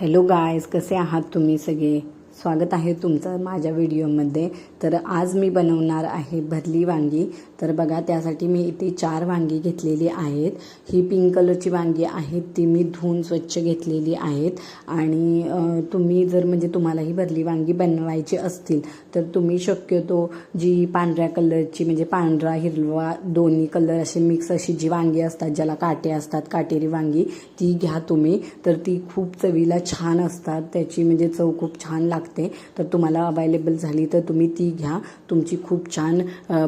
Hello guys कसे आहात तुम्ही सगळे? स्वागत आहे तुमचं माझ्या व्हिडिओमध्ये. तर आज मी बनवणार आहे भरली वांगी. तर बघा त्यासाठी मी इथे चार वांगी घेतलेली आहेत. ही पिंक कलरची वांगी आहेत ती मी धुवून स्वच्छ घेतलेली आहेत. आणि तुम्ही जर म्हणजे तुम्हाला ही भरली वांगी बनवायची असतील तर तुम्ही शक्यतो जी पांढऱ्या कलरची म्हणजे पांढरा हिरवा दोन्ही कलर असे मिक्स अशी जी वांगी असतात ज्याला काटे असतात काटेरी वांगी ती घ्या तुम्ही. तर ती खूप चवीला छान असतात. त्याची म्हणजे चव खूप छान लागते. तर तुम्हाला अवेलेबल झाली तर तुम्ही ती घ्या. तुमची खूप छान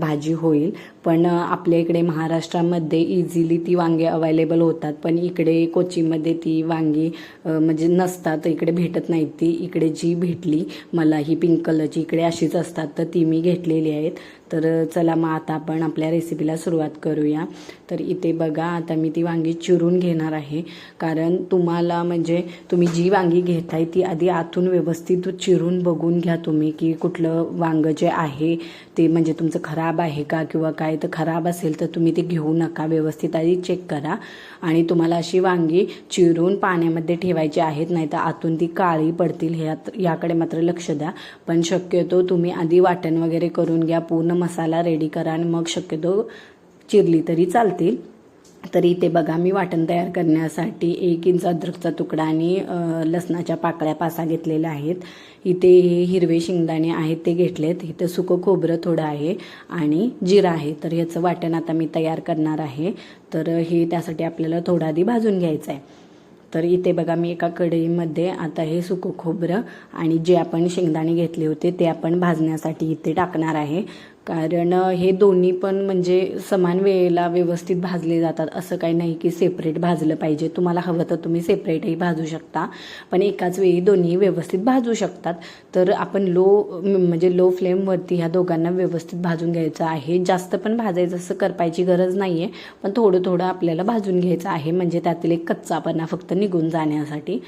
भाजी होईल. पण आपल्या इकडे महाराष्ट्रामध्ये इझिली ती वांगे अवेलेबल होतात. पण इकडे कोचीमध्ये ती वांगी म्हणजे नसतात. इकडे भेटत नाहीत ती. इकडे जी भेटली मला ही पिंक कलरची इकडे अशीच असतात. तर ती मी घेतलेली आहेत. तर चला मग आता आपण आपल्या रेसिपीला सुरुवात करूया. तर इथे बघा आता मी ती वांगी चिरून घेणार आहे. कारण तुम्हाला म्हणजे तुम्ही जी वांगी घेताय ती आधी आतून व्यवस्थित चिरून बघून घ्या तुम्ही की कुठलं वांगं जे आहे ते म्हणजे तुमचं खराब आहे का किंवा काय. तर खराब असेल तर तुम्ही ते घेऊ नका व्यवस्थित आधी चेक करा. आणि तुम्हाला अशी वांगी चिरून पाण्यामध्ये ठेवायची आहेत नाही तर आतून ती काळी पडतील ह्यात याकडे मात्र लक्ष द्या. पण शक्यतो तुम्ही आधी वाटण वगैरे करून घ्या पूर्ण मसाला रेडी करा आणि मग शक्यतो चिरली तरी चालतील. तरी इथे बघा मी वाटण तयार करण्यासाठी एक इंच अद्रकचा तुकडा आणि लसणाच्या पाकळ्या पासा घेतलेल्या आहेत. इथे हे हिरवे शेंगदाणे आहेत ते घेतलेत. इथं सुकं खोबरं थोडं आहे आणि जिरं आहे. तर ह्याचं वाटण आता मी तयार करणार आहे. तर हे त्यासाठी आपल्याला थोडं आधी भाजून घ्यायचं आहे तर इथे बघा मी एका कढईमध्ये आता हे सुकं खोबरं आणि जे आपण शेंगदाणे घेतले होते ते आपण भाजण्यासाठी इथे टाकणार आहे. कारण हे दोन्ही पण म्हणजे समान वेळेला व्यवस्थित भाजले जातात. असं काही नाही की सेपरेट भाजलं पाहिजे. तुम्हाला हवं तर तुम्ही सेपरेटही भाजू शकता. पण एकाच वेळी दोन्ही व्यवस्थित भाजू शकतात. तर आपण लो म्हणजे लो फ्लेमवरती ह्या दोघांना व्यवस्थित भाजून घ्यायचं आहे. जास्त पण भाजायचं असं करपायची गरज नाही आहे पण थोडं थोडं आपल्याला भाजून घ्यायचं आहे. म्हणजे त्यातील एक कच्चापणा फक्त निघून जाण्यासाठी.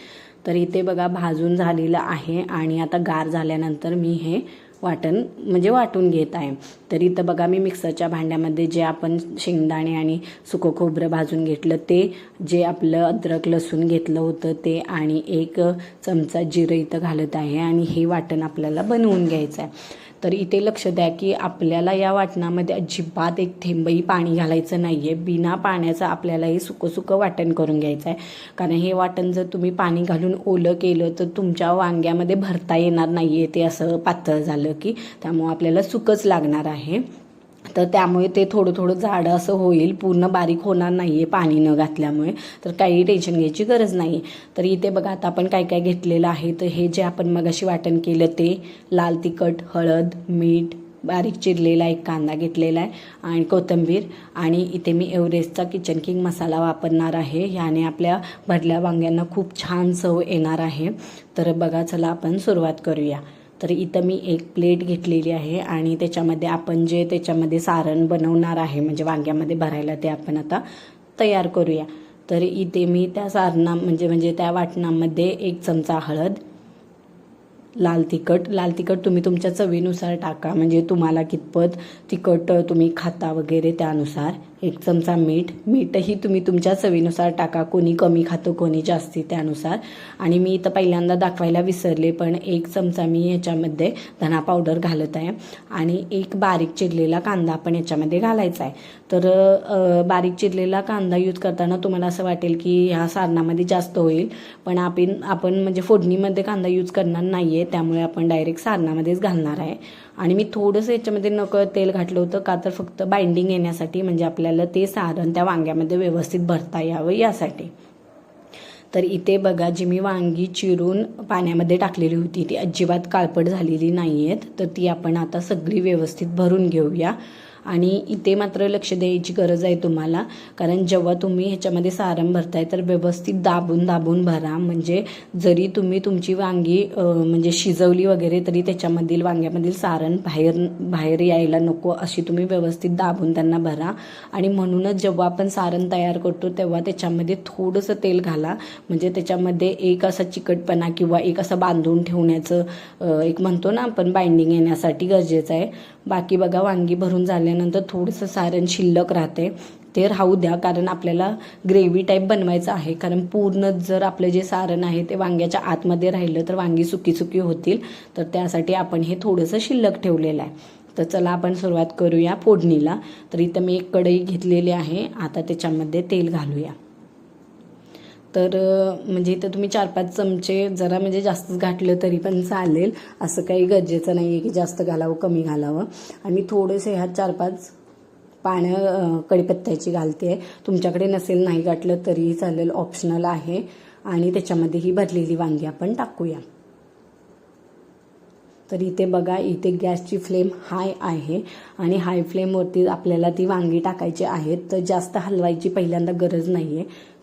तर इथे बघा भाजून झालेलं आहे. आणि आता गार झाल्यानंतर मी हे वाटण म्हणजे वाटून घेत आहे. तर इथं बघा मी मिक्सरच्या भांड्यामध्ये जे आपण शेंगदाणे आणि सुकं खोबरं भाजून घेतलं ते जे आपलं अद्रक लसूण घेतलं होतं ते आणि एक चमचा जिरं इथं घालत आहे आणि हे वाटण आपल्याला बनवून घ्यायचं आहे. तर इथे लक्ष द्या की आपल्याला या वाटणामध्ये अजिबात एक थेंबही पाणी घालायचं नाही आहे बिना पाण्याचं आपल्याला हे सुकंसुकं वाटण करून घ्यायचं आहे कारण हे वाटण जर तुम्ही पाणी घालून ओलं केलं तर तुमच्या वांग्यामध्ये भरता येणार नाही आहे ते असं पातळ झालं की त्यामुळं आपल्याला सुकंच लागणार आहे. तर त्यामुळे ते थोडं थोडं जाडं असं होईल. पूर्ण बारीक होणार नाही आहे पाणी न घातल्यामुळे. तर काही टेन्शन घ्यायची गरज नाही आहे तर इथे बघा आता आपण काय काय घेतलेलं आहे. तर हे जे आपण मगाशी वाटण केलं ते लाल तिखट हळद मीठ बारीक चिरलेला एक कांदा घेतलेला आहे आणि कोथिंबीर. आणि इथे मी एव्हरेस्टचा किचन किंग मसाला वापरणार आहे. ह्याने आपल्या भरल्या वांग्यांना खूप छान चव येणार आहे. तर बघा चला आपण सुरुवात करूया. तर इथं मी एक प्लेट घेतलेली आहे आणि त्याच्यामध्ये आपण जे त्याच्यामध्ये सारण बनवणार आहे म्हणजे वांग्यामध्ये भरायला ते आपण आता तयार करूया. तर इथे मी त्या सारणा म्हणजे म्हणजे त्या वाटणामध्ये एक चमचा हळद लाल तिखट लाल तिखट तुम्ही तुमच्या चवीनुसार टाका म्हणजे तुम्हाला कितपत तिखट तुम्ही खाता वगैरे त्यानुसार. एक चमचा मीठ. मीठही तुम्ही तुमच्या चवीनुसार टाका. कोणी कमी खातं कोणी जास्ती त्यानुसार. आणि मी इथं पहिल्यांदा दाखवायला विसरले पण एक चमचा मी याच्यामध्ये धना पावडर घालत आहे. आणि एक बारीक चिरलेला कांदा आपण याच्यामध्ये घालायचा आहे. तर बारीक चिरलेला कांदा यूज करताना तुम्हाला असं वाटेल की ह्या सारणामध्ये जास्त होईल. पण आपण आपण म्हणजे फोडणीमध्ये कांदा यूज करणार नाही आहे त्यामुळे आपण डायरेक्ट सारणामध्येच घालणार आहे. आणि मी थोडंसं याच्यामध्ये नकळत तेल घातलं होतं का तर फक्त बाइंडिंग येण्यासाठी म्हणजे आपल्याला ते सारण त्या वांग्यामध्ये व्यवस्थित भरता यावं यासाठी. तर इथे बघा जी मी वांगी चिरून पाण्यामध्ये टाकलेली होती ती अजिबात काळपट झालेली नाही आहेत तर ती आपण आता सगळी व्यवस्थित भरून घेऊया. आणि इथे मात्र लक्ष द्यायची गरज आहे तुम्हाला. कारण जेव्हा तुम्ही ह्याच्यामध्ये सारण भरताय तर व्यवस्थित दाबून दाबून भरा. म्हणजे जरी तुम्ही तुमची वांगी म्हणजे शिजवली वगैरे तरी त्याच्यामधील वांग्यामधील सारण बाहेर बाहेर यायला नको. अशी तुम्ही व्यवस्थित दाबून त्यांना भरा. आणि म्हणूनच जेव्हा आपण सारण तयार करतो तेव्हा त्याच्यामध्ये थोडंसं तेल घाला. म्हणजे त्याच्यामध्ये एक असा चिकटपणा किंवा एक असं बांधून ठेवण्याचं एक म्हणतो ना आपण बाइंडिंग येण्यासाठी गरजेचं आहे. बाकी बघा वांगी भरून झाले झाल्यानंतर थोडंसं सारण शिल्लक राहते ते राहू द्या कारण आपल्याला ग्रेव्ही टाईप बनवायचं आहे. कारण पूर्ण जर आपलं जे सारण आहे ते वांग्याच्या आतमध्ये राहिलं तर वांगी सुकी सुकी होतील. तर त्यासाठी आपण हे थोडंसं शिल्लक ठेवलेलं आहे. तर चला आपण सुरुवात करूया फोडणीला. तर इथं मी एक कढई घेतलेली आहे. आता त्याच्यामध्ये तेल घालूया. तर म्हणजे इथं तुम्ही चार पाच चमचे जरा म्हणजे जास्तच घातलं तरी पण चालेल. असं काही गरजेचं नाही आहे की जास्त घालावं कमी घालावं. आणि थोडेसे ह्यात चार पाच पानं कडीपत्त्याची कढीपत्त्याची घालते. तुमच्याकडे नसेल नाही गाठलं तरीही चालेल ऑप्शनल आहे. आणि त्याच्यामध्ये ही भरलेली वांगी आपण टाकूया. तर इथे बघा इथे गॅसची फ्लेम हाय आहे. आणि हाय फ्लेमवरती आपल्याला ती वांगी टाकायची आहेत. तर जास्त हलवायची पहिल्यांदा गरज नाही आहे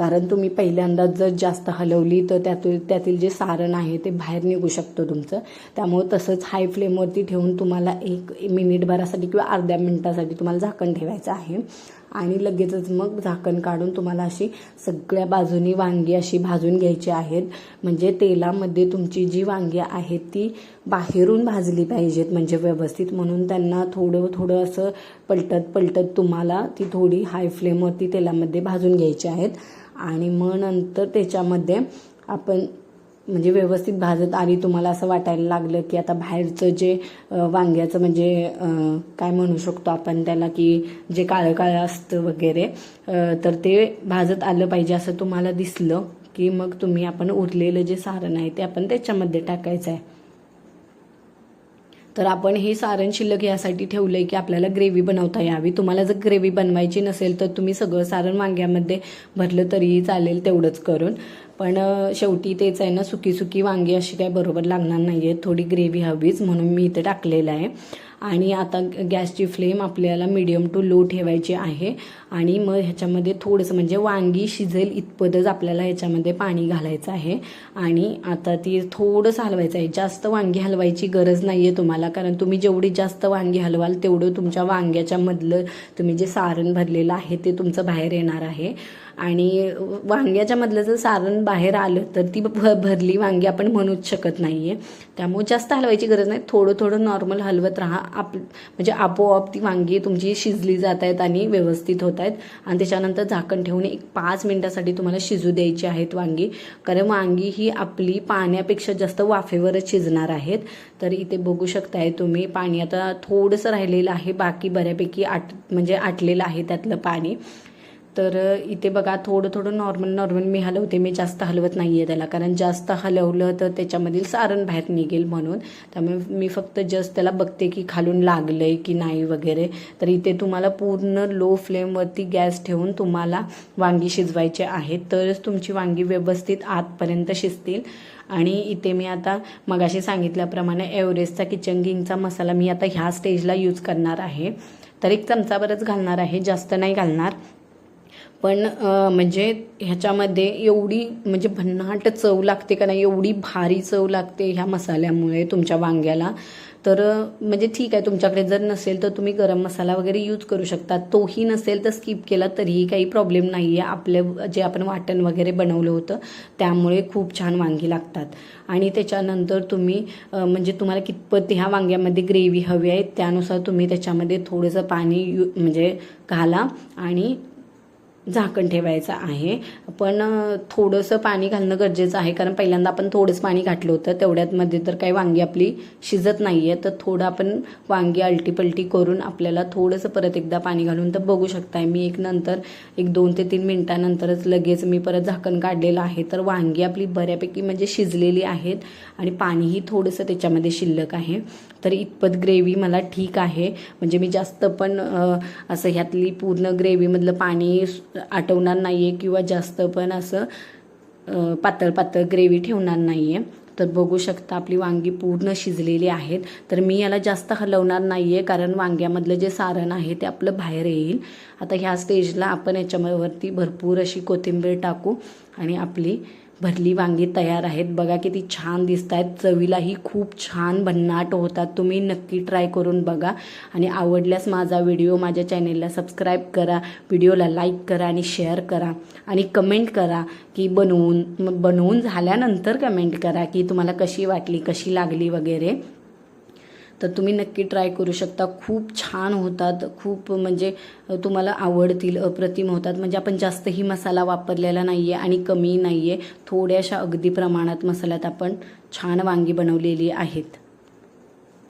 कारण तुम्ही पहिल्यांदा जर जास्त हलवली तर त्यातून त्यातील जे सारण आहे ते बाहेर निघू शकतं तुमचं. त्यामुळे तसंच हाय फ्लेमवरती ठेवून तुम्हाला एक मिनिटभरासाठी किंवा अर्ध्या मिनिटासाठी तुम्हाला झाकण ठेवायचं आहे. आणि लगेचच मग झाकण काढून तुम्हाला अशी सगळ्या बाजूनी वांगी अशी भाजून घ्यायची आहेत. म्हणजे तेलामध्ये तुमची जी वांगी आहेत ती बाहेरून भाजली पाहिजेत म्हणजे व्यवस्थित. म्हणून त्यांना थोडं थोडं असं पलटत पलटत तुम्हाला ती थोडी हाय फ्लेमवरती तेलामध्ये भाजून घ्यायची आहेत. आणि मग नंतर त्याच्यामध्ये आपण म्हणजे व्यवस्थित भाजत आली तुम्हाला असं वाटायला लागलं की आता बाहेरचं जे वांग्याचं म्हणजे काय म्हणू शकतो आपण त्याला की जे काळं काळं असतं वगैरे तर ते भाजत आलं पाहिजे असं तुम्हाला दिसलं की मग तुम्ही आपण उरलेलं जे सारण आहे ते आपण त्याच्यामध्ये टाकायचं आहे. तर आपण हे सारण शिल्लक यासाठी ठेवलं आहे की आपल्याला ग्रेव्ही बनवता यावी. तुम्हाला जर ग्रेव्ही बनवायची नसेल तर तुम्ही सगळं सारण वांग्यामध्ये भरलं तरीही चालेल तेवढंच करून. पण शेवटी तेच आहे ना सुकी सुकी वांगी अशी काय बरोबर लागणार नाही आहे थोडी ग्रेव्ही हवीच म्हणून मी इथे टाकलेलं आहे. आणि आता गॅसची फ्लेम आपल्याला मिडियम टू लो ठेवायची आहे. आणि मग ह्याच्यामध्ये थोडंसं म्हणजे वांगी शिजेल इतपतच आपल्याला ह्याच्यामध्ये पाणी घालायचं आहे. आणि आता ती थोडंसं हलवायचं आहे. जास्त वांगी हलवायची गरज नाही आहे तुम्हाला कारण तुम्ही जेवढी जास्त वांगी हलवाल तेवढं तुमच्या वांग्याच्या मधलं तुम्ही जे सारण भरलेलं आहे ते तुमचं बाहेर येणार आहे. आणि वांग्याच्या मधलं जर सारण बाहेर आलं तर ती भ भरली वांगी आपण म्हणूच शकत नाही आहे त्यामुळे जास्त हलवायची गरज नाही. थोडं थोडं नॉर्मल हलवत राहा. आप म्हणजे आपोआप ती वांगी तुमची शिजली जात आहेत आणि व्यवस्थित होत आहेत. आणि त्याच्यानंतर झाकण ठेवून एक पाच मिनिटासाठी तुम्हाला शिजू द्यायची आहेत वांगी. कारण वांगी ही आपली पाण्यापेक्षा जास्त वाफेवरच शिजणार आहेत. तर इथे बघू शकताय तुम्ही पाणी आता थोडंसं राहिलेलं आहे. बाकी बऱ्यापैकी आट म्हणजे आटलेलं आहे त्यातलं पाणी. तर इथे बघा थोडं थोडं नॉर्मल नॉर्मल मी हलवते. मी जास्त हलवत नाही आहे त्याला. कारण जास्त हलवलं तर त्याच्यामधील सारण बाहेर निघेल म्हणून. त्यामुळे मी फक्त जस्ट त्याला बघते की खालून लागलं आहे की नाही वगैरे. तर इथे तुम्हाला पूर्ण लो फ्लेमवरती गॅस ठेवून तुम्हाला वांगी शिजवायचे आहेत. तरच तुमची वांगी व्यवस्थित आतपर्यंत शिजतील. आणि इथे मी आता मगाशी सांगितल्याप्रमाणे एव्हरेस्टचा किचन किंगचा मसाला मी आता ह्या स्टेजला यूज करणार आहे. तर एक चमचाभरच घालणार आहे. जास्त नाही घालणार. पण म्हणजे ह्याच्यामध्ये एवढी म्हणजे भन्नाट चव लागते का नाही एवढी भारी चव लागते ह्या मसाल्यामुळे तुमच्या वांग्याला. तर म्हणजे ठीक आहे तुमच्याकडे जर नसेल तर तुम्ही गरम मसाला वगैरे यूज करू शकता. तोही नसेल तर स्किप केला तरीही काही प्रॉब्लेम नाही आहे आपलं जे आपण वाटण वगैरे बनवलं होतं त्यामुळे खूप छान वांगी लागतात. आणि त्याच्यानंतर तुम्ही म्हणजे तुम्हाला कितपत ह्या वांग्यामध्ये ग्रेव्ही हवी आहे त्यानुसार तुम्ही त्याच्यामध्ये थोडंसं पाणी यू म्हणजे घाला आणि झाकण ठेवायचं आहे. पण थोडंसं पाणी घालणं गरजेचं आहे. कारण पहिल्यांदा आपण थोडंच पाणी घातलं होतं. तेवढ्यातमध्ये तर काही वांगी आपली शिजत नाही आहे तर थोडं आपण वांगी अलटीपलटी करून आपल्याला थोडंसं परत एकदा पाणी घालून तर बघू शकताय. मी एक नंतर एक दोन ते तीन मिनिटानंतरच लगेच मी परत झाकण काढलेलं आहे. तर वांगी आपली बऱ्यापैकी म्हणजे शिजलेली आहेत. आणि पाणीही थोडंसं त्याच्यामध्ये शिल्लक आहे. तर इतपत ग्रेव्ही मला ठीक आहे. म्हणजे मी जास्त पण असं ह्यातली पूर्ण ग्रेव्हीमधलं पाणी आटवणार नाही आहे किंवा जास्त पण असं पातळ पातळ ग्रेव्ही ठेवणार नाही आहे तर बघू शकता आपली वांगी पूर्ण शिजलेली आहेत. तर मी याला जास्त हलवणार नाही आहे कारण वांग्यामधलं जे सारण आहे ते आपलं बाहेर येईल. आता ह्या स्टेजला आपण याच्यावरती भरपूर अशी कोथिंबीर टाकू आणि आपली भरली वांगी तयार आहेत. बघा किती छान दिसत आहेत चवीलाही खूप छान भन्नाट होतात. तुम्ही नक्की ट्राय करून बघा. आणि आवडल्यास माझा व्हिडिओ माझ्या चॅनेलला सबस्क्राईब करा. व्हिडिओला लाईक करा आणि शेअर करा. आणि कमेंट करा की बनवून मग बनवून झाल्यानंतर कमेंट करा की तुम्हाला कशी वाटली कशी लागली वगैरे. तर तुम्ही नक्की ट्राय करू शकता. खूप छान होतात. खूप म्हणजे तुम्हाला आवडतील अप्रतिम होतात. म्हणजे आपण जास्तही मसाला वापरलेला नाही आहे आणि कमी नाही आहे थोड्याशा अगदी प्रमाणात मसाल्यात आपण छान वांगी बनवलेली आहेत.